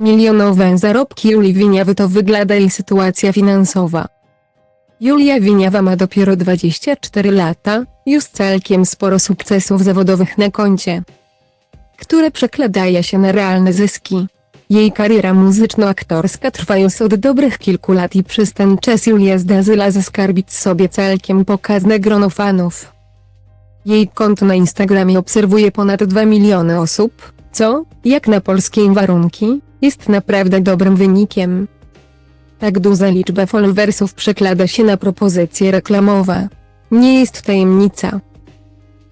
Milionowe zarobki Julii Wieniawy to wygląda jej sytuacja finansowa. Julia Wieniawa ma dopiero 24 lata, już całkiem sporo sukcesów zawodowych na koncie, które przekładają się na realne zyski. Jej kariera muzyczno-aktorska trwa już od dobrych kilku lat i przez ten czas Julia zdarzyła zaskarbić sobie całkiem pokazne grono fanów. Jej konto na Instagramie obserwuje ponad 2 miliony osób, co, jak na polskie warunki, jest naprawdę dobrym wynikiem. Tak duża liczba followersów przekłada się na propozycje reklamowe. Nie jest tajemnica.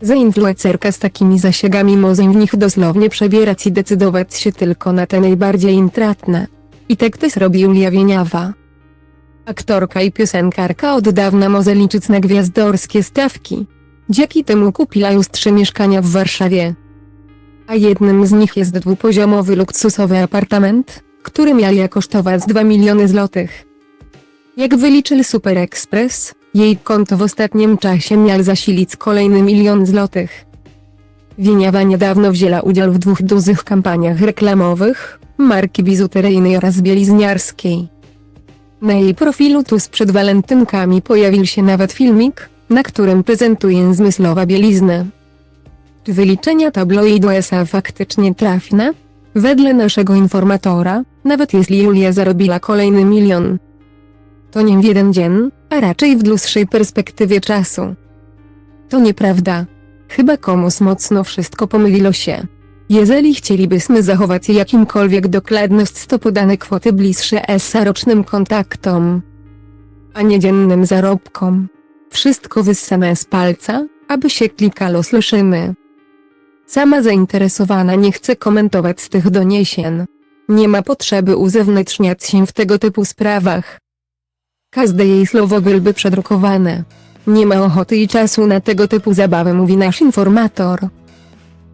Za influencerka z takimi zasięgami może w nich dosłownie przebierać i decydować się tylko na te najbardziej intratne. I tak też robi Julia Wieniawa. Aktorka i piosenkarka od dawna może liczyć na gwiazdorskie stawki. Dzięki temu kupiła już trzy mieszkania w Warszawie. A jednym z nich jest dwupoziomowy luksusowy apartament, który miał kosztować 2 miliony złotych. Jak wyliczył Super Express, jej konto w ostatnim czasie miał zasilić kolejny milion złotych. Wieniawa niedawno wzięła udział w dwóch dużych kampaniach reklamowych, marki biżuteryjnej oraz bielizniarskiej. Na jej profilu tuż przed walentynkami pojawił się nawet filmik, na którym prezentuje zmyslowa bieliznę. Wyliczenia tabloidu SA faktycznie trafne? Wedle naszego informatora, nawet jeśli Julia zarobiła kolejny milion, to nie w jeden dzień, a raczej w dłuższej perspektywie czasu. To nieprawda. Chyba komuś mocno wszystko pomyliło się. Jeżeli chcielibyśmy zachować jakimkolwiek dokładność to podane kwoty bliższe SA rocznym kontaktom, a nie dziennym zarobkom. Wszystko wyssane z palca, aby się klikało słyszymy. Sama zainteresowana nie chce komentować z tych doniesień. Nie ma potrzeby uzewnętrzniać się w tego typu sprawach. Każde jej słowo byłby przedrukowane. Nie ma ochoty i czasu na tego typu zabawy, mówi nasz informator.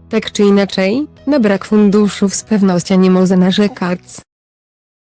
Tak czy inaczej, na brak funduszów z pewnością nie może narzekać.